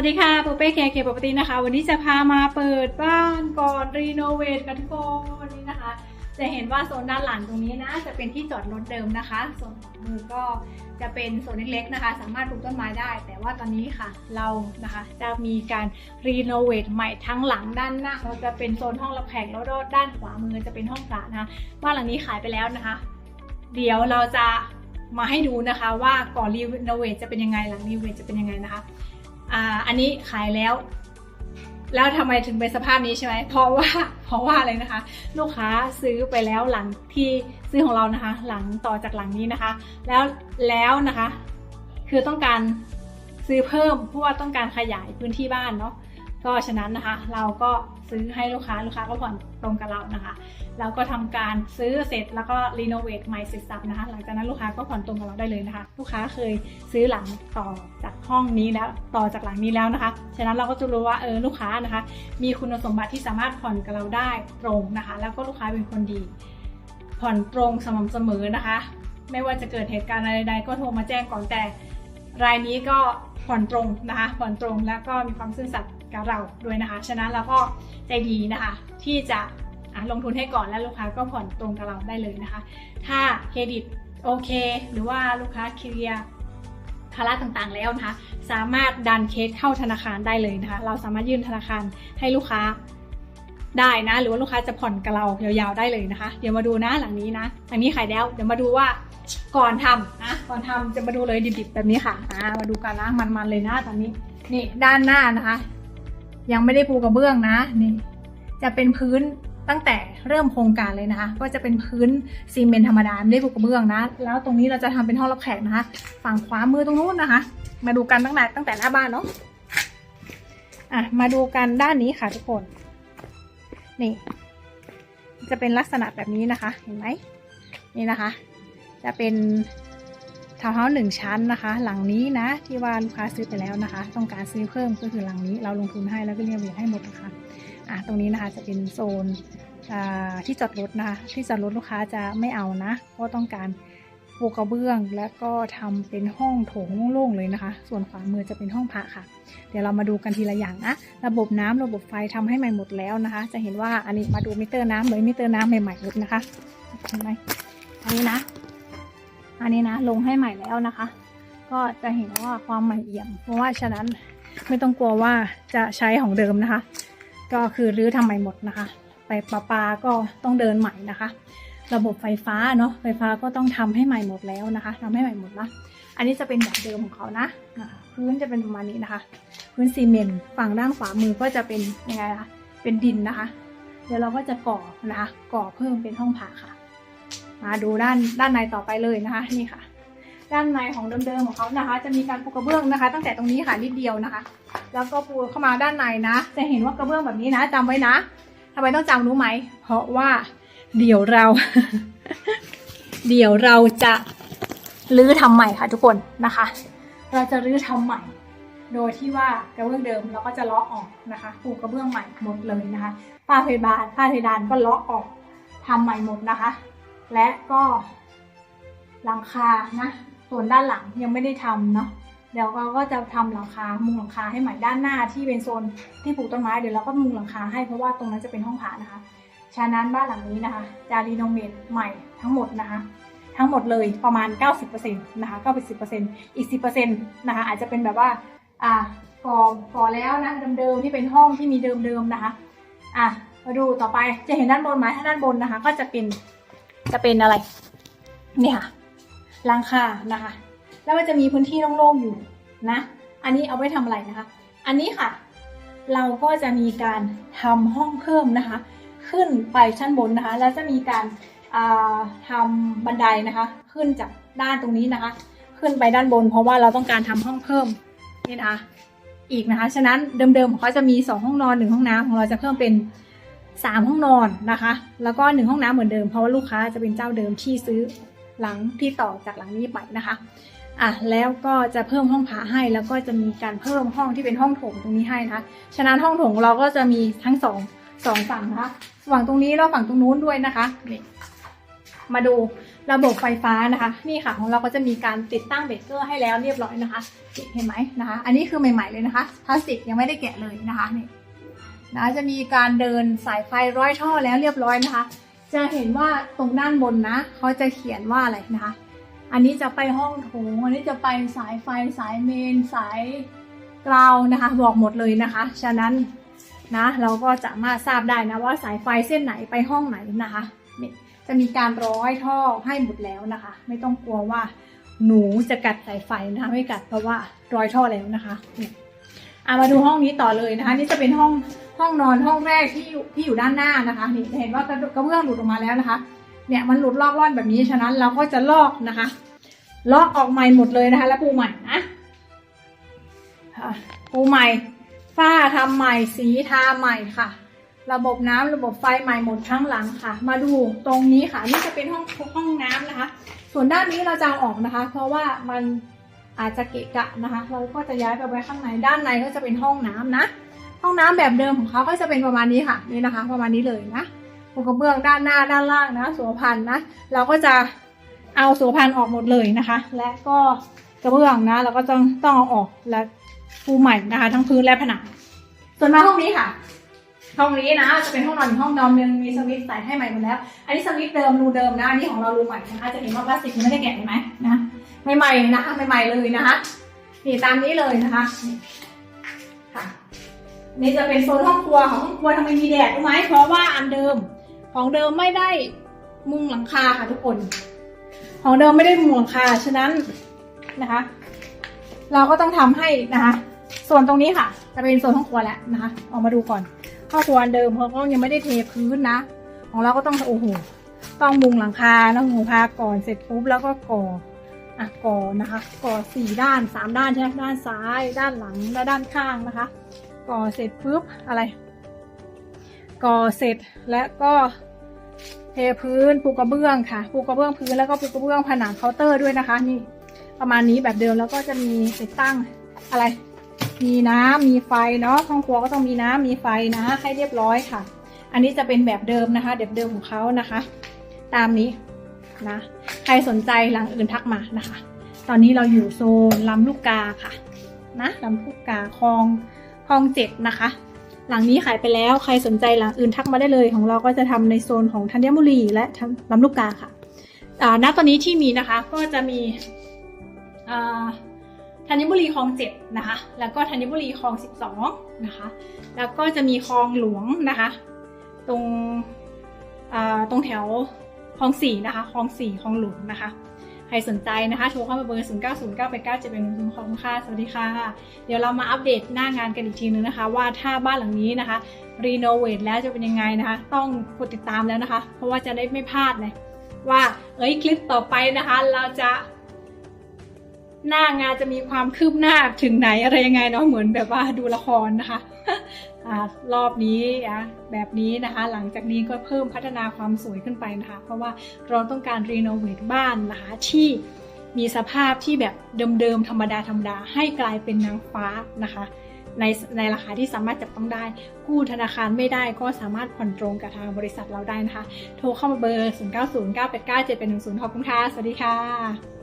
วัสดีค่ะปูเป้เคเคปกตินะคะ วันนี้จะพามาเปิดบ้านก่อนรีโนเวทกันทุกคนนี่นะคะ จะเห็นว่าโซนด้านหลังตรงนี้นะ จะเป็นที่จอดรถเดิมนะคะส่วนขวามือก็จะเป็นโซนเล็กๆนะคะ สามารถปลูกต้นไม้ได้ แต่ว่าตอนนี้ค่ะเรานะคะจะมีการรีโนเวทใหม่ทั้งหลังด้านหน้าเราจะเป็นโซนห้องรับแขกแล้วด้านขวามือจะเป็นห้องพระนะคะบ้านหลังนี้ขายไปแล้วนะคะ เดี๋ยวเราจะมาให้ดูนะคะว่าก่อนรีโนเวทจะเป็นยังไงหลังรีโนเวทจะเป็นยังไงนะคะ อ่าอันนี้ขายแล้ว แล้วทำไมถึงเป็นสภาพนี้ใช่ไหมเพราะว่าเพราะว่าอะไรนะคะ ลูกค้าซื้อไปแล้วหลังที่ซื้อของเรานะคะ หลังต่อจากหลังนี้นะคะ แล้วแล้วนะคะ คือต้องการซื้อเพิ่มเพราะว่าต้องการขยายพื้นที่บ้านเนาะ ก็ฉะนั้นนะคะ เราก็ซื้อให้ลูกค้าลูกค้าก็ผ่อนตรงกับเรานะคะแล้วก็ทำการซื้อเสร็จแล้วก็รีโนเวทใหม่เสร็จสับนะคะ หลังจากนั้นลูกค้าก็ผ่อนตรงกับเราได้เลยนะคะ ลูกค้าเคยซื้อหลังต่อจากห้องนี้แล้วต่อจากหลังนี้แล้วนะคะฉะนั้นเราก็จะรู้ว่าเออลูกค้านะคะ มีคุณสมบัติที่สามารถผ่อนกับเราได้ตรงนะคะ แล้วก็ลูกค้าเป็นคนดี ผ่อนตรงสม่ำเสมอนะคะ ไม่ว่าจะเกิดเหตุการณ์อะไรใดๆก็โทรมาแจ้งก่อนแต่ รายนี้ก็ผ่อนตรงนะคะผ่อนตรงแล้วก็มีความซื่อสัตย์ กับเราด้วยนะคะ ฉะนั้นเราก็ใจดีนะคะ ที่จะลงทุนให้ก่อนแล้วลูกค้าก็ผ่อนตรงกับเราได้เลยนะคะ ถ้าเครดิตโอเค หรือว่าลูกค้าเคลียร์ภาระต่างๆแล้วนะคะ สามารถดันเคสเข้าธนาคารได้เลยนะคะ เราสามารถยื่นธนาคารให้ลูกค้าได้นะ หรือว่าลูกค้าจะผ่อนกับเรายาวๆได้เลยนะคะ เดี๋ยวมาดูนะหลังนี้นะหลังนี้ขายแล้ว เดี๋ยวมาดูว่าก่อนทำนะก่อนทำจะมาดูเลยดิบๆแบบนี้ค่ะอ่ามาดูกันนะมันๆเลยนะตอนนี้นี่ด้านหน้านะคะ ยังไม่ได้ปูกระเบื้องนะนี่จะเป็นพื้นตั้งแต่เริ่มโครงการเลยนะคะ ก็จะเป็นพื้นซีเมนต์ธรรมดาไม่ได้ปูกระเบื้องนะ แล้วตรงนี้เราจะทำเป็นห้องรับแขกนะคะ ฝั่งขวามือตรงนู้นนะคะ มาดูกันตั้งแต่ตั้งแต่หน้าบ้านเนาะอะมาดูกันด้านนี้ค่ะทุกคน นี่ จะเป็นลักษณะแบบนี้นะคะ เห็นไหมนี่นะคะ จะเป็น ทาวน์เฮาส์หนึ่งชั้นนะคะ หลังนี้นะที่ว่าลูกค้าซื้อไปแล้วนะคะ ต้องการซื้อเพิ่มก็คือหลังนี้เราลงทุนให้แล้วก็เรียกเวียให้หมดนะคะอะตรงนี้นะคะจะเป็นโซนที่จอดรถนะคะที่จอดรถลูกค้าจะไม่เอานะเพราะต้องการปูกระเบื้อง และก็ทำเป็นห้องโถงโล่งๆเลยนะคะ ส่วนขวามือจะเป็นห้องพระค่ะ เดี๋ยวเรามาดูกันทีละอย่างนะระบบน้ำระบบไฟทำให้ใหม่หมดแล้วนะคะ จะเห็นว่าอันนี้มาดูมิเตอร์น้ำเลยมิเตอร์น้ำใหม่ๆเลยนะคะเห็นไหมอันนี้นะ อันนี้นะลงให้ใหม่แล้วนะคะ ก็จะเห็นว่าความใหม่เอี่ยม เพราะว่าฉะนั้นไม่ต้องกลัวว่าจะใช้ของเดิมนะคะ ก็คือรื้อทำใหม่หมดนะคะ ไปประปาก็ต้องเดินใหม่นะคะ ระบบไฟฟ้าเนาะไฟฟ้าก็ต้องทำให้ใหม่หมดแล้วนะคะทำให้ใหม่หมดนะอันนี้จะเป็นแบบเดิมของเขานะพื้นจะเป็นประมาณนี้นะคะ พื้นซีเมนต์ฝั่งด้านขวามือก็จะเป็นยังไงคะเป็นดินนะคะ เดี๋ยวเราก็จะก่อนะคะ ก่อเพิ่มเป็นห้องผ่าค่ะ มาดูด้านด้านในต่อไปเลยนะคะนี่ค่ะ ด้านในของเดิมๆของเขานะคะ จะมีการปูกระเบื้องนะคะ ตั้งแต่ตรงนี้ค่ะนิดเดียวนะคะ แล้วก็ปูเข้ามาด้านในนะ จะเห็นว่ากระเบื้องแบบนี้นะจำไว้นะทำไมต้องจำรู้ไหม เพราะว่าเดี๋ยวเรา เดี๋ยวเราจะรื้อทำใหม่ค่ะทุกคนนะคะ เราจะรื้อทำใหม่ โดยที่ว่ากระเบื้องเดิมเราก็จะเลาะออกนะคะปูกระเบื้องใหม่หมดเลยนะคะฝ้าเพดานฝ้าเพดานก็เลาะออกทำใหม่หมดนะคะ และก็หลังคานะส่วนด้านหลังยังไม่ได้ทำเนาะเดี๋ยวเราก็จะทำหลังคา มุงหลังคาให้ใหม่ด้านหน้าที่เป็นโซนที่ปลูกต้นไม้เดี๋ยวเราก็มุงหลังคาให้เพราะว่าตรงนั้นจะเป็นห้องผ่านะคะ ฉะนั้นบ้านหลังนี้นะคะ จะรีโนเวทใหม่ทั้งหมดนะคะ ทั้งหมดเลยประมาณ 90%นะคะ90%อีก 10%นะคะอาจจะเป็นแบบว่าอ่าก่อก่อแล้วนะเดิมๆที่เป็นห้องที่มีเดิมๆนะคะอะมาดูต่อไปจะเห็นด้านบนไหมถ้าด้านบนนะคะ ก็จะเป็น จะเป็นอะไรนี่ค่ะหลังคานะคะ แล้วมันจะมีพื้นที่โล่งๆอยู่นะ อันนี้เอาไว้ทำอะไรนะคะ อันนี้ค่ะ เราก็จะมีการทำห้องเพิ่มนะคะ ขึ้นไปชั้นบนนะคะ แล้วจะมีการาทำบันไดนะคะ ขึ้นจากด้านตรงนี้นะคะ ขึ้นไปด้านบน เพราะว่าเราต้องการทำห้องเพิ่มนี่นะคะ อีกนะคะ ฉะนั้นเดิมๆเขาจะมี 2 ห้องนอน 1 ห้องน้ำของเราจะเพิ่มเป็น 3 ห้องนอนนะคะ แล้วก็ 1 ห้องน้ำเหมือนเดิมเพราะว่าลูกค้าจะเป็นเจ้าเดิมที่ซื้อหลังที่ต่อจากหลังนี้ไปนะคะอะแล้วก็จะเพิ่มห้องผาให้แล้วก็จะมีการเพิ่มห้องที่เป็นห้องโถงตรงนี้ให้นะคะฉะนั้นห้องโถงเราก็จะมีทั้งสองสองฝั่งนะคะฝั่งตรงนี้แล้วฝั่งตรงนู้นด้วยนะคะนี่มาดูระบบไฟฟ้านะคะ นี่ค่ะของเราก็จะมีการติดตั้งเบรกเกอร์ให้แล้วเรียบร้อยนะคะเห็นไหมนะคะ อันนี้คือใหม่ ๆเลยนะคะพลาสติกยังไม่ได้แกะเลยนะคะนี่ นะจะมีการเดินสายไฟร้อยท่อแล้วเรียบร้อยนะคะ จะเห็นว่าตรงด้านบนนะเขาจะเขียนว่าอะไรนะคะ อันนี้จะไปห้องโถง อันนี้จะไปสายไฟสายเมน สายกราวนะคะ บอกหมดเลยนะคะ ฉะนั้นนะเราก็จะมาทราบได้นะว่าสายไฟเส้นไหนไปห้องไหนนะคะจะมีการร้อยท่อให้หมดแล้วนะคะ ไม่ต้องกลัวว่าหนูจะกัดสายไฟนะคะไม่กัดเพราะว่าร้อยท่อแล้วนะคะ อะมาดูห้องนี้ต่อเลยนะคะ นี่จะเป็นห้องห้องนอนห้องแรกที่อยู่ที่อยู่ด้านหน้านะคะ นี่เห็นว่ากระกระเบื้องหลุดออกมาแล้วนะคะ เนี่ยมันหลุดลอกล่อนแบบนี้ฉะนั้นเราก็จะลอกนะคะ ลอกออกใหม่หมดเลยนะคะ แล้วปูใหม่นะปูใหม่ฝ้าทำใหม่สีทาใหม่ค่ะ ระบบน้ำระบบไฟใหม่หมดทั้งหลังค่ะ มาดูตรงนี้ค่ะ นี่จะเป็นห้องห้องน้ำนะคะ ส่วนด้านนี้เราจะเอาออกนะคะ เพราะว่ามัน อาจจะเกะกะนะคะ เราก็จะย้ายไปไว้ข้างในด้านในก็จะเป็นห้องน้ำนะ ห้องน้ำแบบเดิมของเขาก็จะเป็นประมาณนี้ค่ะนี่นะคะ ประมาณนี้เลยนะปูกระเบื้องด้านหน้าด้านล่างนะสัวพันนะ เราก็จะเอาสัวพันออกหมดเลยนะคะ และก็กระเบื้องนะ เราก็ต้องต้องเอาออกและปูใหม่นะคะ ทั้งพื้นและผนังส่วนมาห้องนี้ค่ะ ห้องนี้นะจะเป็นห้องนอนห้องนอนหนึงมีสวิตช์ใส่ให้ใหม่หมดแล้ว อันนี้สวิตช์เดิมรูเดิมนะอันนี้ของเรารูใหม่นะคะจะเห็นว่าพลาสติกยังไม่ได้แกะเห็นไหมนะ ใหม่ๆนะคะใหม่ๆเลยนะคะนี่ตามนี้เลยนะคะนี่ค่ะนี่จะเป็นโซนห้องครัวของห้องครัวทำไมมีแดดรู้ไหมเพราะว่าอันเดิม ของเดิมไม่ได้มุงหลังคาค่ะทุกคน ของเดิมไม่ได้มุงหลังคาฉะนั้นนะคะ เราก็ต้องทำให้นะคะส่วนตรงนี้ค่ะ จะเป็นโซนห้องครัวแล้วนะคะออกมาดูก่อนห้องครัวอันเดิมเขาก็ยังไม่ได้เทพื้นนะ ของเราก็ต้องโอ้โหต้องมุงหลังคาแล้วมุงหลังคาก่อนเสร็จปุ๊บแล้วก็ก่อ อะก่อนะคะก่อสี่ด้านสามด้านใช่ไหมด้านซ้าย ด้านหลังและด้านข้างนะคะ ก่อเสร็จปุ๊บอะไร ก่อเสร็จและก็เทพื้นปูกระเบื้องค่ะปูกระเบื้องพื้นแล้วก็ปูกระเบื้องผนังเคาน์เตอร์ด้วยนะคะ นี่ประมาณนี้แบบเดิมแล้วก็จะมีติดตั้งอะไร มีน้ำมีไฟเนาะห้องครัวก็ต้องมีน้ำมีไฟนะให้เรียบร้อยค่ะ อันนี้จะเป็นแบบเดิมนะคะแบบเดิมของเขานะคะ ตามนี้นะ ใครสนใจหลังอื่นทักมานะคะ ตอนนี้เราอยู่โซนลำลูกกาค่ะ นะลำลูกกาคลองคลองเจ็ดนะคะ หลังนี้ขายไปแล้วใครสนใจหลังอื่นทักมาได้เลย ของเราก็จะทำในโซนของธัญบุรีและลำลูกกาค่ะอ่าณตอนนี้ที่มีนะคะก็จะมีธัญบุรีคลองเจ็ดนะคะ แล้วก็ธัญบุรีคลองสิบสองนะคะ แล้วก็จะมีคลองหลวงนะคะ ตรงตรงแถว คลองสี่นะคะคลองสี่คลองหลวงนะคะ ใครสนใจนะคะโทรเข้ามาเบอร์ 0 9 0 9 8 9 7 1 0ของค่ะ สวัสดีค่ะ เดี๋ยวเรามาอัปเดตหน้างานกันอีกทีนึงนะคะ ว่าถ้าบ้านหลังนี้นะคะรีโนเวทแล้วจะเป็นยังไงนะคะ ต้องกดติดตามแล้วนะคะ เพราะว่าจะได้ไม่พลาดเลยว่าเอ้ยคลิปต่อไปนะคะ เราจะ หน้างานจะมีความคืบหน้าถึงไหนอะไรยังไงเนาะเหมือนแบบว่าดูละครนะคะรอบนี้อะแบบนี้นะคะ หลังจากนี้ก็เพิ่มพัฒนาความสวยขึ้นไปนะคะ เพราะว่าเราต้องการรีโนเวทบ้านนะคะที่มีสภาพที่แบบเดิมๆธรรมดาธรรมดาให้กลายเป็นนางฟ้านะคะ ในในราคาที่สามารถจับต้องได้ กู้ธนาคารไม่ได้ก็สามารถผ่อนตรงกับทางบริษัทเราได้นะคะ โทรเข้ามาเบอร์ 0 9 0 9 8 9 7 1 0ขอบคุณค่ะ สวัสดีค่ะ